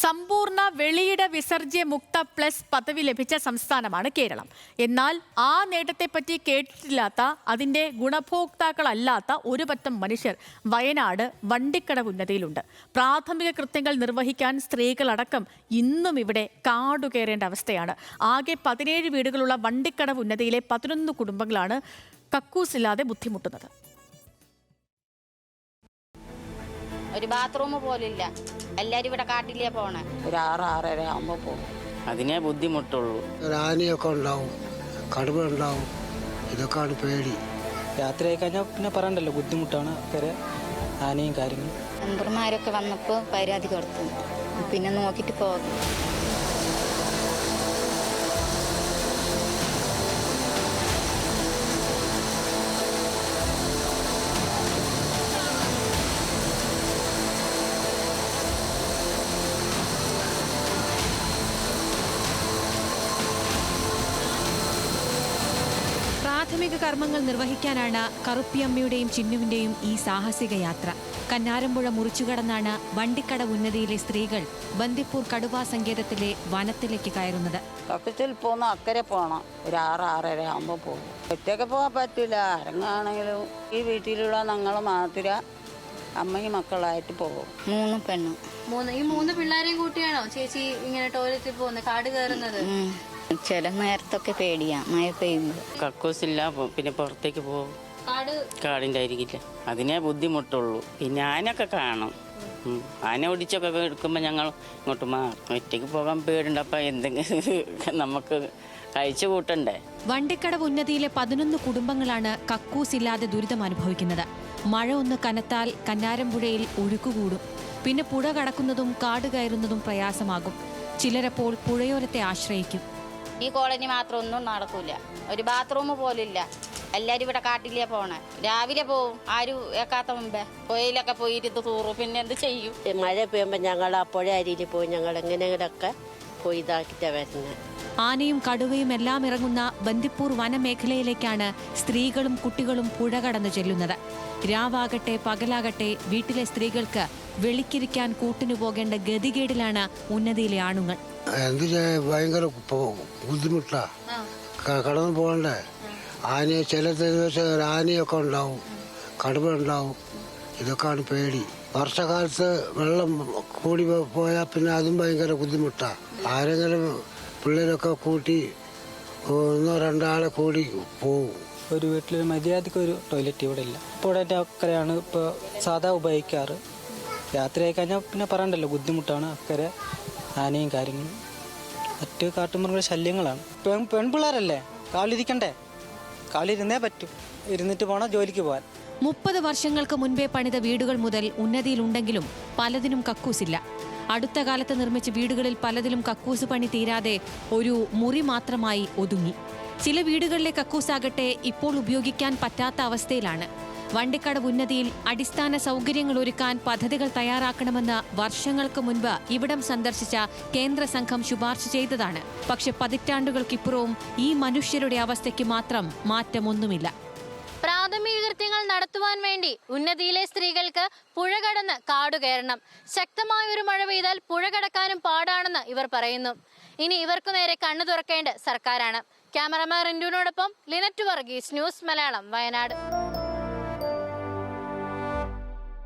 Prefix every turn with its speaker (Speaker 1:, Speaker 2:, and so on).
Speaker 1: സമ്പൂർണ വെളിയിട വിസർജ്യ മുക്ത പ്ലസ് പദവി ലഭിച്ച സംസ്ഥാനമാണ് കേരളം. എന്നാൽ ആ നേട്ടത്തെപ്പറ്റി കേട്ടിട്ടില്ലാത്ത അതിന്റെ ഗുണഭോക്താക്കളല്ലാത്ത ഒരു പറ്റം മനുഷ്യർ വയനാട് വണ്ടിക്കട ഉന്നതിയിലുണ്ട്. പ്രാഥമിക കൃത്യങ്ങൾ നിർവഹിക്കാൻ സ്ത്രീകളടക്കം ഇന്നും ഇവിടെ കാടുകയറേണ്ട അവസ്ഥയാണ്. ആകെ പതിനേഴ് വീടുകളുള്ള വണ്ടിക്കടവ് ഉന്നതിയിലെ പതിനൊന്ന് കുടുംബങ്ങളാണ് കക്കൂസില്ലാതെ ബുദ്ധിമുട്ടുന്നത്.
Speaker 2: ഒരു ബാത്റൂം പോലില്ല. എല്ലാരും ഇവിടെ കാട്ടിലേ പോണേ.
Speaker 3: ഒരു ആറ് ആറര ആകുമ്പോ പോകും
Speaker 4: അതിനെ ബുദ്ധിമുട്ടുള്ളൂ.
Speaker 5: ആനയൊക്കെ ഉണ്ടാവും. കടുവ ഉണ്ടാവും. ഇതൊക്കെയാണ് പേടി.
Speaker 6: രാത്രിയായി കഴിഞ്ഞാൽ പിന്നെ പറയണ്ടല്ലോ ബുദ്ധിമുട്ടാണ് അക്കരെ ആനയും കാര്യങ്ങളും.
Speaker 2: മെമ്പർമാരൊക്കെ വന്നപ്പോൾ പരാതി കൊടുത്തു. പിന്നെ നോക്കിട്ട് പോകും.
Speaker 7: പ്രാഥമിക കർമ്മങ്ങൾ നിർവഹിക്കാനാണ് കറുപ്പിയമ്മയുടെയും ചിന്നുവിന്റെയും ഈ സാഹസിക യാത്ര. കന്നാരമ്പുഴ മുറിച്ചുകടന്നാണ് വണ്ടിക്കട ഉന്നതിയിലെ സ്ത്രീകൾ ബന്ദിപ്പൂർ കടുവാ സങ്കേതത്തിലെ വനത്തിലേക്ക് കയറുന്നത്.
Speaker 3: കപ്പിച്ചിൽ പോകുന്ന അക്കരെ പോകണം ഒരു ആറ് ആറര ആകുമ്പോൾ പോകും. ഒറ്റയ്ക്ക് പോകാൻ പറ്റില്ല ആരെങ്ങാണെങ്കിലും ഈ വീട്ടിലുള്ള ഞങ്ങൾ മാത്രം അമ്മയും മക്കളായിട്ട് പോകും.
Speaker 2: മൂന്ന് പെണ്ണും.
Speaker 8: മൂന്ന് ഈ മൂന്ന് പിള്ളേരെയും കൂട്ടിയാണോ ചേച്ചി ഇങ്ങനെ ടോയ്ലറ്റിൽ പോകുന്നത് കാട് കയറുന്നത്.
Speaker 2: ചില നേരത്തൊക്കെ പേടിയാ മഴ പെയ്യുമ്പോൾ
Speaker 4: കക്കൂസില്ല ഇല്ല പിന്നെ പുറത്തേക്ക് പോകും.
Speaker 8: കാട്?
Speaker 4: കാടിന്റെ ആയിരിക്കില്ല അതിനെ ബുദ്ധിമുട്ടുള്ളൂ. പിന്നെ ആനൊക്കെ കാണും. ആനെ ഓടിച്ചൊക്കെ എടുക്കുമ്പോൾ ഞങ്ങൾ ഇങ്ങോട്ട് മാറും ഒറ്റയ്ക്ക് പോകാൻ പേടുണ്ട് അപ്പം എന്തെങ്കിലും നമുക്ക് കഴിച്ചു കൂട്ടണ്ടേ?
Speaker 7: വണ്ടിക്കട ഉന്നതിയിലെ പതിനൊന്ന് കുടുംബങ്ങളാണ് കക്കൂസ് ഇല്ലാതെ ദുരിതം അനുഭവിക്കുന്നത്. മഴ ഒന്ന് കനത്താൽ കന്നാരമ്പുഴയിൽ ഒഴുക്കുകൂടും. പിന്നെ പുഴ കടക്കുന്നതും കാട് കയറുന്നതും പ്രയാസമാകും. ചിലരപ്പോൾ പുഴയോരത്തെ ആശ്രയിക്കും.
Speaker 2: ഈ കോളനി മാത്രം ഒന്നും നടക്കൂല. ഒരു ബാത്റൂം പോലില്ല എല്ലാരും ഇവിടെ കാട്ടിലേ പോണേ. രാവിലെ പോവും. ആരും ഏക്കാത്ത മുമ്പേ. പുഴയിലൊക്കെ പോയിരുന്ന് തൂറും. പിന്നെ എന്ത് ചെയ്യും?
Speaker 9: മഴ പെയ്യുമ്പോൾ ഞങ്ങൾ ആ പുഴ അരിയിൽ പോയി. ഞങ്ങൾ എങ്ങനെയെങ്കിലൊക്കെ പോയി ഇതാക്കിയിട്ടാണ് വരുന്നത്.
Speaker 7: ആനയും കടുവയും എല്ലാം ഇറങ്ങുന്ന ബന്ദിപ്പൂർ വനമേഖലയിലേക്കാണ് സ്ത്രീകളും കുട്ടികളും പുഴ കടന്നു ചെല്ലുന്നത്. രാവാകട്ടെ പകലാകട്ടെ വീട്ടിലെ സ്ത്രീകൾക്ക് വെളിക്കിരിക്കാൻ കൂട്ടിനു പോകേണ്ട ഗതികേടിലാണ് ഉന്നതിയിലെ ആണുങ്ങൾ.
Speaker 5: ഭയങ്കര ബുദ്ധിമുട്ടാ? കടന്നു പോകണ്ടേ? ആനയെ ചില ദിവസം ആനയൊക്കെ ഉണ്ടാവും കടുവ ഉണ്ടാവും. ഇതൊക്കെയാണ് പേടി. വർഷകാലത്ത് വെള്ളം കൂടി പോയാൽ പിന്നെ അതും ഭയങ്കര ബുദ്ധിമുട്ടാണ് ആരെങ്കിലും പിള്ളേരൊക്കെ കൂട്ടി ഒന്നോ രണ്ടാളെ കൂടി പോവും.
Speaker 6: ഒരു വീട്ടിലൊരു മര്യാദയ്ക്ക് ഒരു ടോയ്ലറ്റ് ഇവിടെ ഇല്ല. ടോയ്ലറ്റ് അക്കരയാണ് ഇപ്പോൾ സാധാ ഉപയോഗിക്കാറ്. രാത്രിയായി കഴിഞ്ഞാൽ പിന്നെ പറയണ്ടല്ലോ ബുദ്ധിമുട്ടാണ് അക്കര ആനയും കാര്യങ്ങളും. മറ്റ് കാട്ടുമൃഗ ശല്യങ്ങളാണ്. പെൺ പെൺപിള്ളേരല്ലേ? കാളിരിക്കണ്ടേ? കാളിരുന്നേ പറ്റൂ. ഇരുന്നിട്ട് പോകണം ജോലിക്ക് പോകാൻ
Speaker 7: മുപ്പത് വർഷങ്ങൾക്ക് മുൻപേ പണിത വീടുകൾ മുതൽ ഉന്നതിയിലുണ്ടെങ്കിലും പലതിനും കക്കൂസില്ല. അടുത്ത കാലത്ത് നിർമ്മിച്ച വീടുകളിൽ പലതിലും കക്കൂസ് പണി തീരാതെ ഒരു മുറി മാത്രമായി ഒതുങ്ങി. ചില വീടുകളിലെ കക്കൂസാകട്ടെ ഇപ്പോൾ ഉപയോഗിക്കാൻ പറ്റാത്ത അവസ്ഥയിലാണ്. വണ്ടിക്കടവ് ഉന്നതിയിൽ അടിസ്ഥാന സൗകര്യങ്ങൾ ഒരുക്കാൻ പദ്ധതികൾ തയ്യാറാക്കണമെന്ന് വർഷങ്ങൾക്ക് മുൻപ് ഇവിടം സന്ദർശിച്ച കേന്ദ്ര സംഘം ശുപാർശ ചെയ്തതാണ്. പക്ഷെ പതിറ്റാണ്ടുകൾക്കിപ്പുറവും ഈ മനുഷ്യരുടെ അവസ്ഥയ്ക്ക് മാത്രം മാറ്റമൊന്നുമില്ല.
Speaker 8: പ്രാഥമിക കൃത്യങ്ങൾ നടത്തുവാൻ വേണ്ടി ഉന്നതിയിലെ സ്ത്രീകൾക്ക് പുഴ കടന്ന് കാടുകയറണം. ശക്തമായ ഒരു മഴ പെയ്താൽ പുഴ കടക്കാനും പാടാണെന്ന് ഇവർ പറയുന്നു. ഇനി ഇവർക്കു നേരെ കണ്ണു തുറക്കേണ്ട സർക്കാരാണ്. ക്യാമറമാൻ റിന്റുവിനോടൊപ്പം ലിനറ്റ് വർഗീസ് ന്യൂസ് മലയാളം വയനാട്.